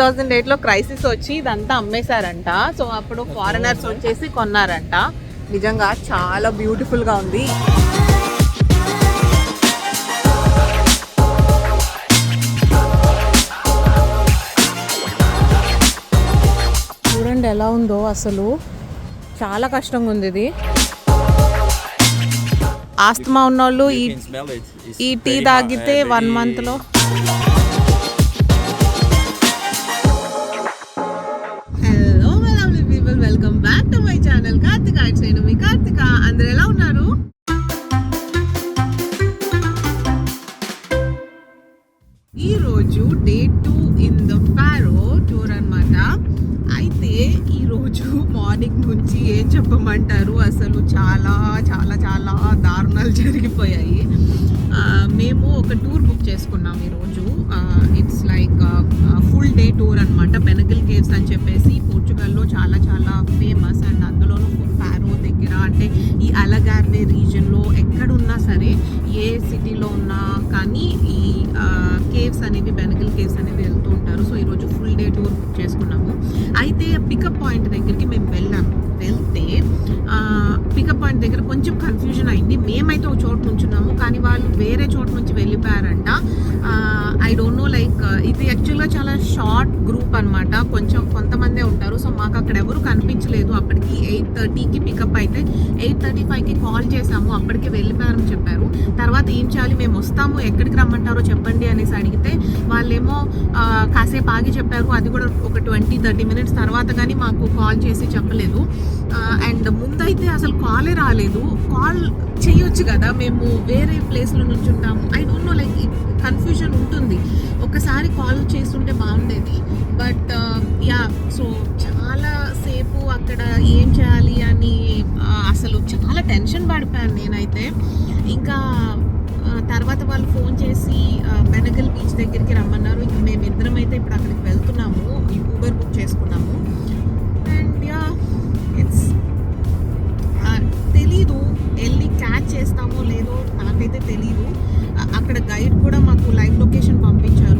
Thousand ఎయిట్లో crisis వచ్చి ఇదంతా అమ్మేశారంట. సో అప్పుడు ఫారినర్స్ వచ్చేసి కొన్నారంట. నిజంగా చాలా బ్యూటిఫుల్గా ఉంది. చూడండి ఎలా ఉందో అసలు. చాలా కష్టంగా ఉంది ఇది. ఆస్తమా ఉన్నోళ్ళు ఈ it. It's ఈ టీ తాగితే వన్ మంత్లో మార్నింగ్ నుంచి ఏం చెప్పమంటారు? అసలు చాలా చాలా చాలా దారుణాలు జరిగిపోయాయి. మేము ఒక టూర్ బుక్ చేసుకున్నాం ఈరోజు. It's like full day tour అనమాట బెనగిల్ కేవ్స్ అని చెప్పేసి పోర్చుగల్లో చాలా చాలా ఫేమస్ అండ్ అందులోనూ ఫారో దగ్గర అంటే ఈ అలగార్వే రీజన్లో ఎక్కడున్నా సరే ఏ సిటీలో ఉన్నా కానీ ఈ కేవ్స్ అనేవి బెనగిల్ కేవ్స్ అనేవి వెళ్తూ ఉంటారు. సో ఈరోజు ఫుల్ డే టూర్ బుక్ చేసుకున్నాము. అయితే పికప్ పాయింట్ దగ్గరికి మేము వెళ్ళాము వెళ్తే పికప్ పాయింట్ దగ్గర కొంచెం కన్ఫ్యూజన్ అయింది. మేమైతే ఒక చోటు నుంచున్నాము కానీ వాళ్ళు వేరే చోటు నుంచి వెళ్ళిపోయారంట. ఐ డోంట్ నో లైక్ ఇది యాక్చువల్గా చాలా షార్ట్ గ్రూప్ అన్నమాట. కొంచెం కొంతమందే ఉంటారు. సో మాకు అక్కడ ఎవరు కనిపించలేదు. అప్పటికి ఎయిట్ థర్టీకి పికప్ అయితే ఎయిట్ థర్టీ ఫైవ్కి కాల్ చేసాము అప్పటికి వెళ్ళిపోయారు. చెప్పారు. తర్వాత ఏం చేయాలి మేము వస్తాము ఎక్కడికి రమ్మంటారో చెప్పండి అనేసి అడిగితే వాళ్ళేమో కాసేపు ఆగి చెప్పారు. అది కూడా ఒక ట్వంటీ థర్టీ మినిట్స్ తర్వాత కానీ మాకు కాల్ చేసి చెప్పలేదు. అండ్ అయితే అసలు కాలే రాలేదు కాల్ చేయొచ్చు కదా మేము వేరే ప్లేస్లో నుంచి ఉంటాము I don't know like confusion ఉంటుంది. ఒకసారి కాల్ చేస్తుంటే బాగుండేది. బట్ యా సో చాలా సేపు అక్కడ ఏం చేయాలి అని అసలు చాలా టెన్షన్ పడిపోయాను నేనైతే. ఇంకా తర్వాత వాళ్ళు ఫోన్ చేసి బెనగల్ బీచ్ దగ్గరికి రమ్మన్నారు. ఇంకా మేమిద్దరం అయితే ఇప్పుడు అక్కడికి వెళ్తున్నాము. ఊబర్ బుక్ చేసుకున్నాము. లేదో నాకైతే తెలియదు అక్కడ గైడ్ కూడా మాకు లైవ్ లొకేషన్ పంపించారు.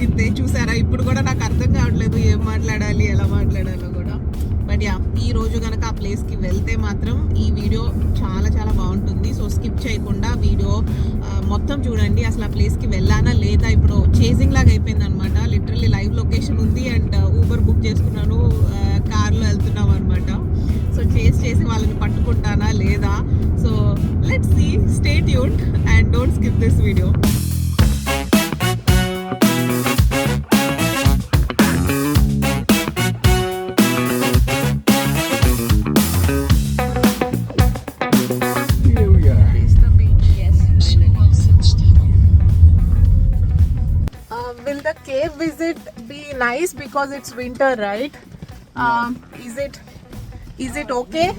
జరిగింది చూసారా? ఇప్పుడు కూడా నాకు అర్థం కావట్లేదు ఏం మాట్లాడాలి ఎలా మాట్లాడాలో కూడా. బట్ యా ఈ రోజు కనుక ఆ ప్లేస్కి వెళ్తే మాత్రం ఈ వీడియో చాలా చాలా బాగుంటుంది. సో స్కిప్ చేయకుండా వీడియో మొత్తం చూడండి. అసలు ఆ ప్లేస్కి వెళ్ళానా లేదా? ఇప్పుడు చేసింగ్ లాగా అయిపోయింది అనమాట లిటరల్లీ లైవ్ లొకేషన్ ఉంది అండ్ ఊబర్ బుక్ చేసుకున్నాను కార్లో వెళ్తున్నాం అనమాట సో చేసి చేసి వాళ్ళని పట్టుకుంటానా లేదా? So let's see stay tuned and don't skip this video nice because it's winter, right? Um, is it is it okay?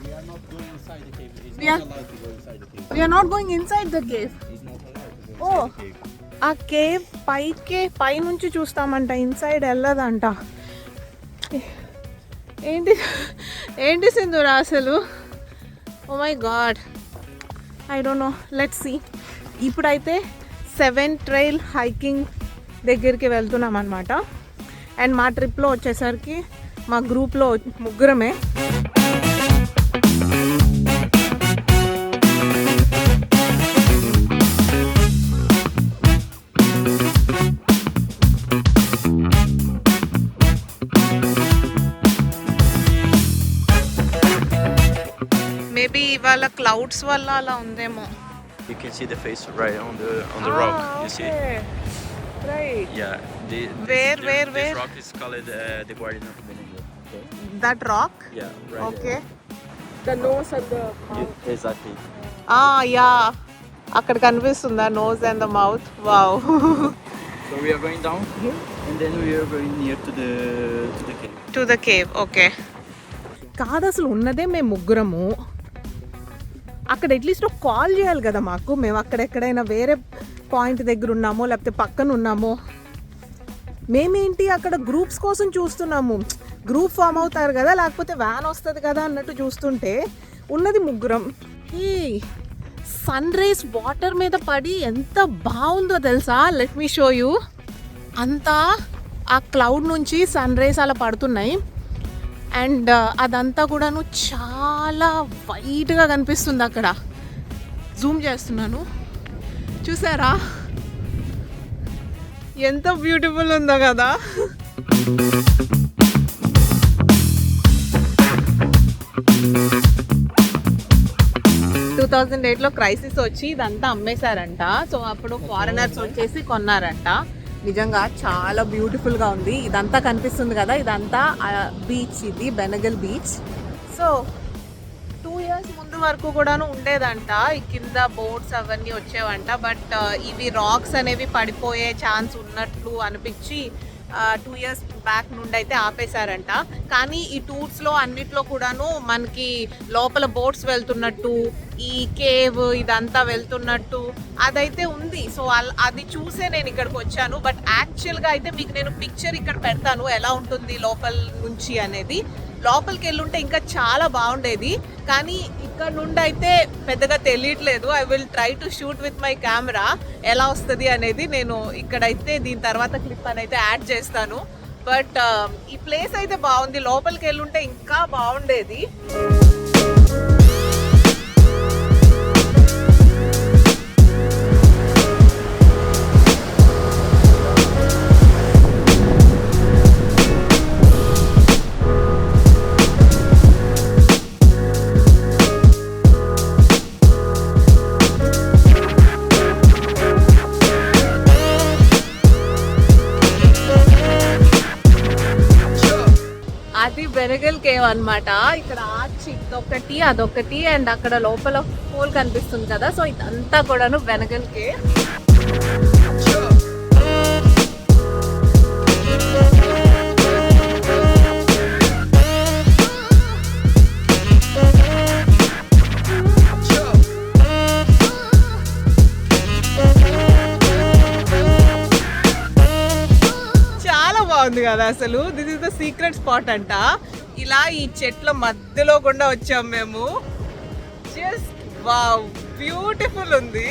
We are not going inside the cave. It's We are not allowed to go inside we are not going inside the cave. the cave. It's not allowed to go Oh. inside the cave. ఆ cave పైకే పైనుంచి చూస్తామంట inside వెళ్ళదంట ఏంటి ఏంటి సింధురా అసలు ఓ my god I don't know let's see ఇప్పుడైతే seven trail hiking దగ్గరికి వెళ్తున్నాం అనమాట అండ్ మా ట్రిప్లో వచ్చేసరికి మా గ్రూప్లో ముగ్గురమే మేబీ ఇవాళ క్లౌడ్స్ వల్ల అలా ఉందేమో. You see? Right Yeah. The, this, Where, the- where, this where? rock is called uh, the Guardian of Benigno. Okay. That rock Yeah. Right. Okay The nose and the Yeah, exactly. Yeah అక్కడ కనిపిస్తుందా nose and the mouth wow So we are going down here, and then we are going near to the to the cave. To the cave okay కాదు అసలు ఉన్నదే మేము ముగ్గురము అక్కడ at least ఒక call చేయాలి కదా మాకు మేము అక్కడ ఎక్కడైనా వేరే పాయింట్ దగ్గర ఉన్నామో లేకపోతే పక్కన ఉన్నామో మేమేంటి అక్కడ గ్రూప్స్ కోసం చూస్తున్నాము? గ్రూప్ ఫామ్ అవుతారు కదా లేకపోతే వ్యాన్ వస్తుంది కదా అన్నట్టు చూస్తుంటే ఉన్నది ముగ్గురం. ఈ సన్ రైస్ వాటర్ మీద పడి ఎంత బాగుందో తెలుసా? లెట్ మీ షో యూ అంతా ఆ క్లౌడ్ నుంచి సన్ రైస్ అలా పడుతున్నాయి. అండ్ అదంతా కూడాను చాలా వైట్గా కనిపిస్తుంది అక్కడ. జూమ్ చేస్తున్నాను. చూసారా? ఎంత బ్యూటిఫుల్ ఉందో కదా? టూ థౌజండ్ ఎయిట్లో క్రైసిస్ వచ్చి ఇదంతా అమ్మేశారంట. సో అప్పుడు ఫారినర్స్ వచ్చేసి కొన్నారంట. నిజంగా చాలా బ్యూటిఫుల్గా ఉంది. ఇదంతా కనిపిస్తుంది కదా? ఇదంతా బీచ్ ఇది బెనగల్ బీచ్ సో ఇయర్స్ ముందు వరకు కూడాను ఉండేదంట. ఈ కింద బోర్డ్స్ అవన్నీ వచ్చేవంట. బట్ ఇవి రాక్స్ అనేవి పడిపోయే ఛాన్స్ ఉన్నట్లు అనిపించి టూ ఇయర్స్ బ్యాక్ నుండి అయితే ఆపేశారంట. కానీ ఈ టూర్స్లో అన్నిట్లో కూడాను మనకి లోపల బోట్స్ వెళ్తున్నట్టు ఈ కేవ్ ఇదంతా వెళ్తున్నట్టు అదైతే ఉంది. సో అల్- అది చూసే నేను ఇక్కడికి వచ్చాను. బట్ యాక్చువల్గా అయితే మీకు నేను పిక్చర్ ఇక్కడ పెడతాను. ఎలా ఉంటుంది లోపల నుంచి అనేది. లోపలికి వెళ్ళుంటే ఇంకా చాలా బాగుండేది. కానీ ఇక్కడ నుండి అయితే పెద్దగా తెలియట్లేదు. I will try to shoot with my camera ఎలా వస్తుంది అనేది నేను ఇక్కడైతే దీని తర్వాత క్లిప్ అని అయితే యాడ్ చేస్తాను బట్ um, ఈ ప్లేస్ అయితే బాగుంది. లోపలికి వెళ్ళుంటే ఇంకా బాగుండేది. అనమాట అన్నమాట. ఇక్కడ ఆర్చ్ ఇదొకటి అదొకటి అండ్ అక్కడ లోపల పూల్ కనిపిస్తుంది కదా సో ఇదంతా కూడాను వెనగల్కే చాలా బాగుంది కదా అసలు. This is the secret spot అంట. ఇలా ఈ చెట్ల మధ్యలో కూడా వచ్చాం మేము. జస్ట్ వావ్ బ్యూటిఫుల్ ఉంది.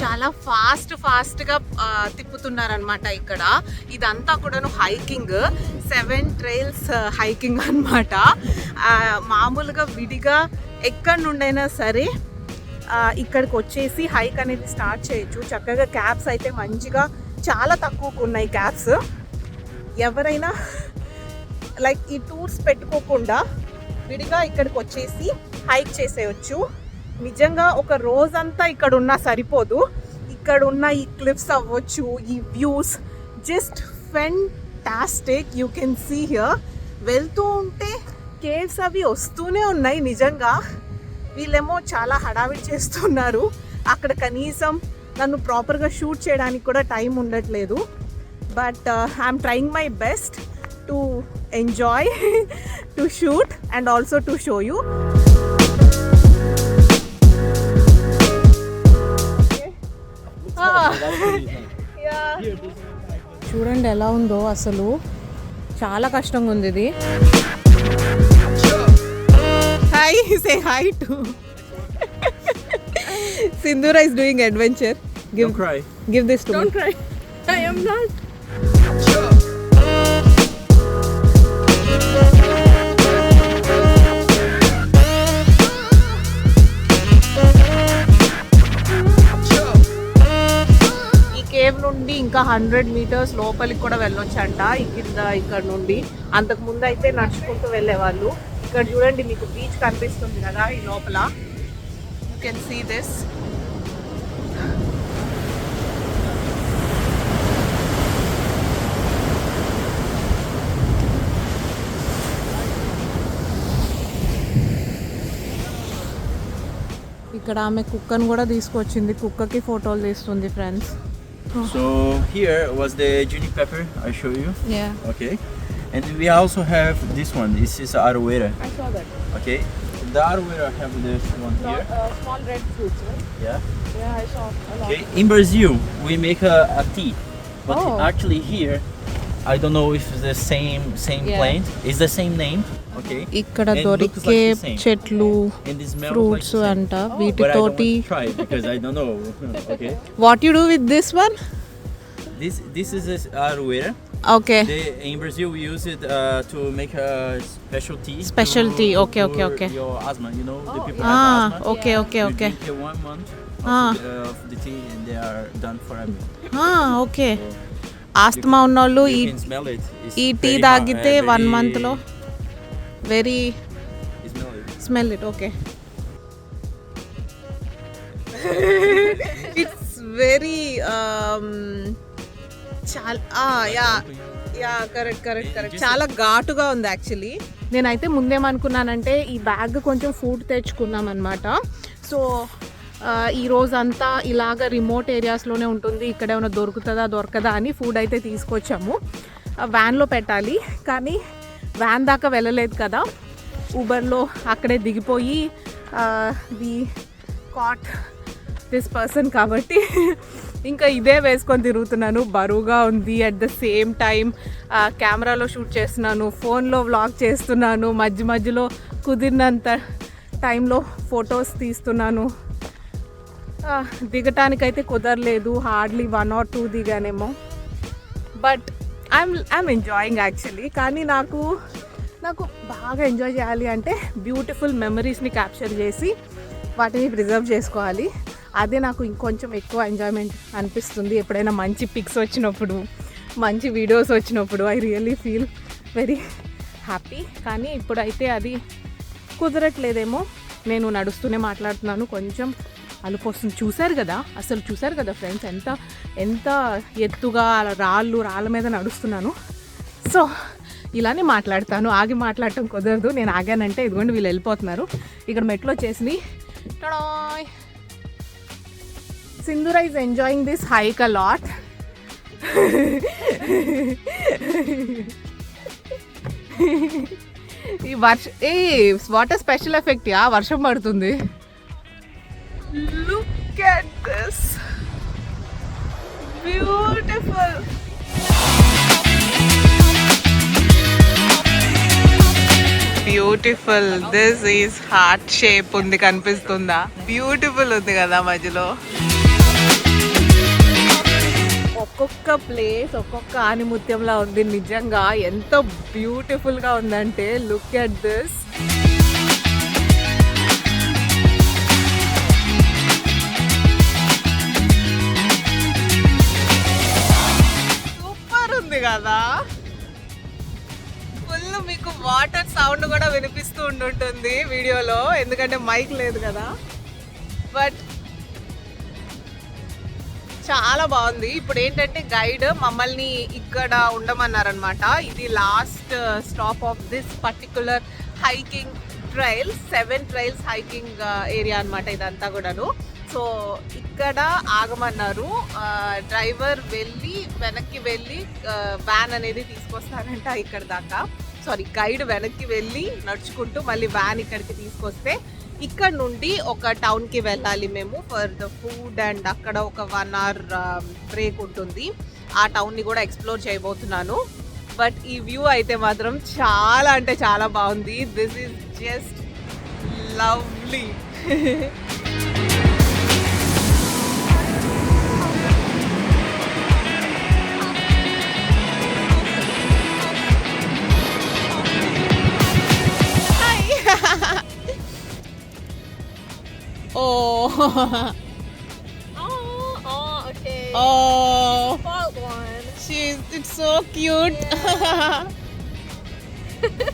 చాలా ఫాస్ట్ ఫాస్ట్గా తిప్పుతున్నారనమాట ఇక్కడ. ఇదంతా కూడాను హైకింగ్ సెవెన్ ట్రైల్స్ హైకింగ్ అనమాట మామూలుగా విడిగా ఎక్కడి నుండైనా సరే ఇక్కడికి వచ్చేసి హైక్ అనేది స్టార్ట్ చేయొచ్చు. చక్కగా క్యాబ్స్ అయితే మంచిగా చాలా తక్కువకు ఉన్నాయి క్యాబ్స్ ఎవరైనా లైక్ ఈ టూర్స్ పెట్టుకోకుండా విడిగా ఇక్కడికి వచ్చేసి హైక్ చేసేయచ్చు. నిజంగా ఒక రోజంతా ఇక్కడ ఉన్నా సరిపోదు. ఇక్కడ ఉన్న ఈ క్లిప్స్ అవ్వచ్చు ఈ views just fantastic you can see here వెళ్తూ ఉంటే కేవ్స్ అవి వస్తూనే ఉన్నాయి నిజంగా. వీళ్ళేమో చాలా హడావిడి చేస్తున్నారు. అక్కడ కనీసం నన్ను ప్రాపర్గా షూట్ చేయడానికి కూడా టైం ఉండట్లేదు. But I'm trying my best to enjoy to shoot and also to show you చూడండి ఎలా ఉందో అసలు. చాలా కష్టంగా ఉంది ఇది. Hi say hi to Sindhura is doing adventure give Don't cry. Give this to Don't cry. I am not. ఈ కేవ్ నుండి ఇంకా హండ్రెడ్ మీటర్స్ లోపలికి కూడా వెళ్ళొచ్చంట ఈ కింద ఇక్కడ నుండి అంతకు ముందు అయితే నడుచుకుంటూ వెళ్ళేవాళ్ళు ఇక్కడ చూడండి మీకు బీచ్ కనిపిస్తుంది కదా ఈ లోపల యూ కెన్ సీ దిస్ ఇక్కడ ఆమె కుక్కను కూడా తీసుకొచ్చింది కుక్కకి ఫోటోలు తీస్తుంది friends So here was the juniper I show you. Yeah Okay. And we also have this one. This is aroeira. I saw that. Okay. The aroeira have this one here. Uh, small red fruits, right? Yeah. Yeah, I saw a lot. Okay. In Brazil, we make a, a tea, but Oh. actually here, I don't know if it's the same same Yeah. plant. It's the same name. Okay. ఇక్కడ దొరికే. చెట్లు fruits. అంట వీటితోటి to try it because I don't know. okay. What you do with this one This this is this aroeira. Okay They, in Brazil, we use it uh, to make a special tea. Special to- tea, okay, okay, for okay. Your asthma, you know, the Oh, people ఆ have asthma. Okay okay You okay drink it one month of, Ah. the, of the tea, and they are done forever. Okay So asthma ఉన్నోళ్ళు ఈ ఈ tea తాగితే uh, one very- మంత్లో very you smell it. Smell it okay it's very చాలా yeah yeah correct correct correct చాలా ఘాటుగా ఉంది actually నేనైతే ముందేమనుకున్నానంటే ఈ బ్యాగ్ కొంచెం ఫుడ్ తెచ్చుకున్నాం అనమాట సో ఈ రోజంతా ఇలాగ రిమోట్ ఏరియాస్లోనే ఉంటుంది. ఇక్కడ ఏమైనా దొరుకుతుందా దొరకదా అని ఫుడ్ అయితే తీసుకొచ్చాము. వ్యాన్లో పెట్టాలి. కానీ వ్యాన్ దాకా వెళ్ళలేదు కదా. ఊబర్లో అక్కడే దిగిపోయి ది కాట్ దిస్ పర్సన్ కాబట్టి ఇంకా ఇదే వేసుకొని తిరుగుతున్నాను. బరువుగా ఉంది. అట్ ద సేమ్ టైం కెమెరాలో షూట్ చేస్తున్నాను. ఫోన్లో వ్లాగ్ చేస్తున్నాను. మధ్య మధ్యలో కుదిరినంత టైంలో ఫొటోస్ తీస్తున్నాను. దిగటానికైతే కుదరలేదు. Hardly one or two దిగానేమో. But I'm I'm enjoying actually కానీ నాకు నాకు బాగా ఎంజాయ్ చేయాలి అంటే బ్యూటిఫుల్ మెమరీస్ని క్యాప్చర్ చేసి వాటిని ప్రిజర్వ్ చేసుకోవాలి. అదే నాకు ఇంకొంచెం ఎక్కువ ఎంజాయ్మెంట్ అనిపిస్తుంది ఎప్పుడైనా మంచి పిక్స్ వచ్చినప్పుడు మంచి వీడియోస్ వచ్చినప్పుడు. I really feel very happy కానీ ఇప్పుడైతే అది కుదరట్లేదేమో. నేను నడుస్తూనే మాట్లాడుతున్నాను. కొంచెం అలుపు వస్తుంది. చూశారు కదా? అసలు చూశారు కదా ఫ్రెండ్స్ ఎంత ఎంత ఎత్తుగా అలా రాళ్ళు రాళ్ళ మీద నడుస్తున్నాను. సో ఇలానే మాట్లాడతాను. ఆగి మాట్లాడటం కుదరదు. నేను ఆగానంటే ఇదిగోండి వీళ్ళు వెళ్ళిపోతున్నారు. ఇక్కడ మెట్లు చేసింది tada! Sindhura is enjoying this hike a lot ఈ వర్ష a water special effect yeah? వర్షం పడుతుంది. Look at this beautiful. Beautiful. This is heart shape ఉంది కనిపిస్తుందా? బ్యూటిఫుల్ ఉంది కదా మధ్యలో. ఒక్కొక్క ప్లేస్ ఒక్కొక్క ఆనిముత్యంలా ఉంది. నిజంగా ఎంత బ్యూటిఫుల్గా ఉందంటే లుక్ అట్ దిస్ కదా. ఫుల్ మీకు వాటర్ సౌండ్ కూడా వినిపిస్తూ ఉండుంటుంది వీడియోలో. ఎందుకంటే మైక్ లేదు కదా. బట్ చాలా బాగుంది. ఇప్పుడు ఏంటంటే గైడ్ మమ్మల్ని ఇక్కడ ఉండమన్నారనమాట ఇది last stop of this particular hiking trails seven trails hiking area అన్నమాట ఇదంతా కూడాను. సో ఇక్కడ ఆగమన్నారు. డ్రైవర్ వెళ్ళి వెనక్కి వెళ్ళి వ్యాన్ అనేది తీసుకొస్తారంట ఇక్కడ దాకా. సారీ గైడ్ వెనక్కి వెళ్ళి నడుచుకుంటూ మళ్ళీ వ్యాన్ ఇక్కడికి తీసుకొస్తే ఇక్కడ నుండి ఒక టౌన్కి వెళ్ళాలి మేము ఫర్ ద ఫుడ్ అండ్ అక్కడ ఒక వన్ అవర్ బ్రేక్ ఉంటుంది. ఆ టౌన్ని కూడా ఎక్స్ప్లోర్ చేయబోతున్నాను. బట్ ఈ వ్యూ అయితే మాత్రం చాలా అంటే చాలా బాగుంది. This is just lovely Oh. Oh, oh, okay. Oh. Fault one. It's so cute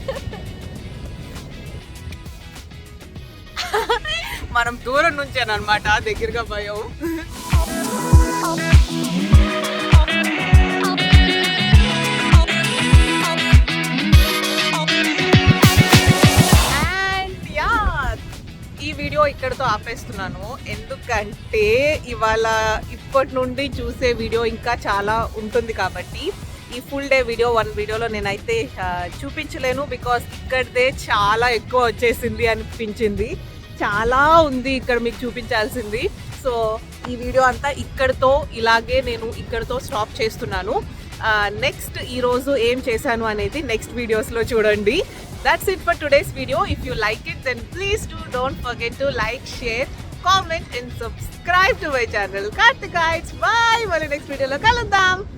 మనం దూరం నుంచేనమాట దగ్గరగా పోయావు వీడియో ఇక్కడతో ఆపేస్తున్నాను. ఎందుకంటే ఇవాళ ఇప్పటి నుండి చూసే వీడియో ఇంకా చాలా ఉంటుంది కాబట్టి ఈ ఫుల్ డే వీడియో వన్ వీడియోలో నేనైతే చూపించలేను బికాస్ ఇక్కడదే చాలా ఎక్కువ వచ్చేసింది అనిపించింది. చాలా ఉంది ఇక్కడ మీకు చూపించాల్సింది. సో ఈ వీడియో అంతా ఇక్కడతో ఇలాగే నేను ఇక్కడతో స్టాప్ చేస్తున్నాను. నెక్స్ట్ ఈరోజు ఏం చేశాను అనేది నెక్స్ట్ వీడియోస్లో చూడండి. That's it for today's video. If you like it, then please do don't forget to like, share, comment and subscribe to my channel. Karthik Guides. Bye. Mali next video lo kalundam.